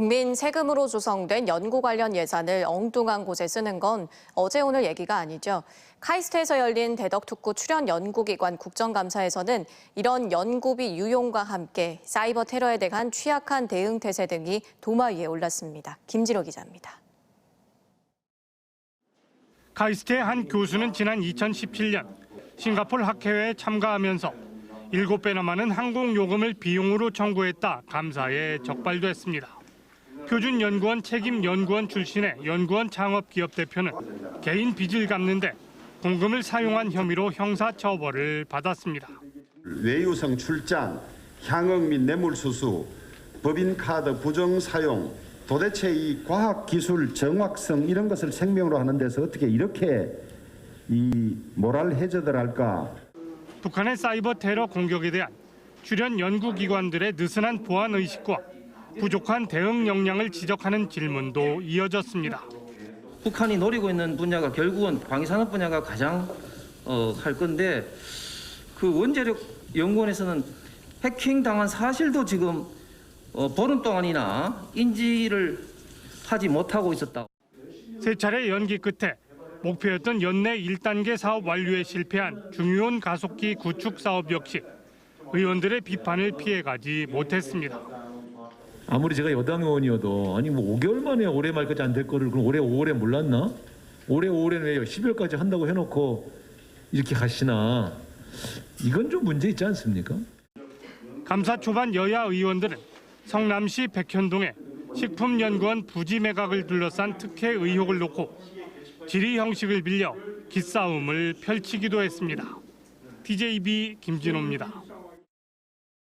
국민 세금으로 조성된 연구 관련 예산을 엉뚱한 곳에 쓰는 건 어제 오늘 얘기가 아니죠. 카이스트에서 열린 대덕특구 출연 연구기관 국정감사에서는 이런 연구비 유용과 함께 사이버 테러에 대한 취약한 대응 태세 등이 도마 위에 올랐습니다. 김지로 기자입니다. 카이스트의 한 교수는 지난 2017년 싱가포르 학회회에 참가하면서 7배나 많은 항공 요금을 비용으로 청구했다 감사에 적발됐습니다. 표준 연구원 책임 연구원 출신의 연구원 창업 기업 대표는 개인 빚을 갚는데 공금을 사용한 혐의로 형사 처벌을 받았습니다. 외유성 출장, 향응 및 뇌물수수, 법인카드 부정 사용, 도대체 이 과학기술 정확성 이런 것을 생명으로 하는 데서 어떻게 이렇게 이 모랄 해저들 할까? 북한의 사이버 테러 공격에 대한 출연 연구기관들의 느슨한 보안 의식과 부족한 대응 역량을 지적하는 질문도 이어졌습니다. 북한이 노리고 있는 분야가 결국은 방위산업 분야가 가장 어, 할 건데 그 원자력 연구원에서는 해킹 당한 사실도 지금 어, 보름 동안이나 인지를 하지 못하고 있었다. 세 차례 연기 끝에 목표였던 연내 1단계 사업 완료에 실패한 중유온 가속기 구축 사업 역시 의원들의 비판을 피해가지 못했습니다. 아무리 제가 여당 의원이어도 아니 뭐 5개월 만에 올해 말까지 안 될 거를 그럼 올해 5월에 몰랐나? 올해 5월에는 왜 10월까지 한다고 해놓고 이렇게 가시나? 이건 좀 문제 있지 않습니까? 감사 초반 여야 의원들은 성남시 백현동에 식품연구원 부지 매각을 둘러싼 특혜 의혹을 놓고 질의 형식을 빌려 기싸움을 펼치기도 했습니다. TJB 김진호입니다.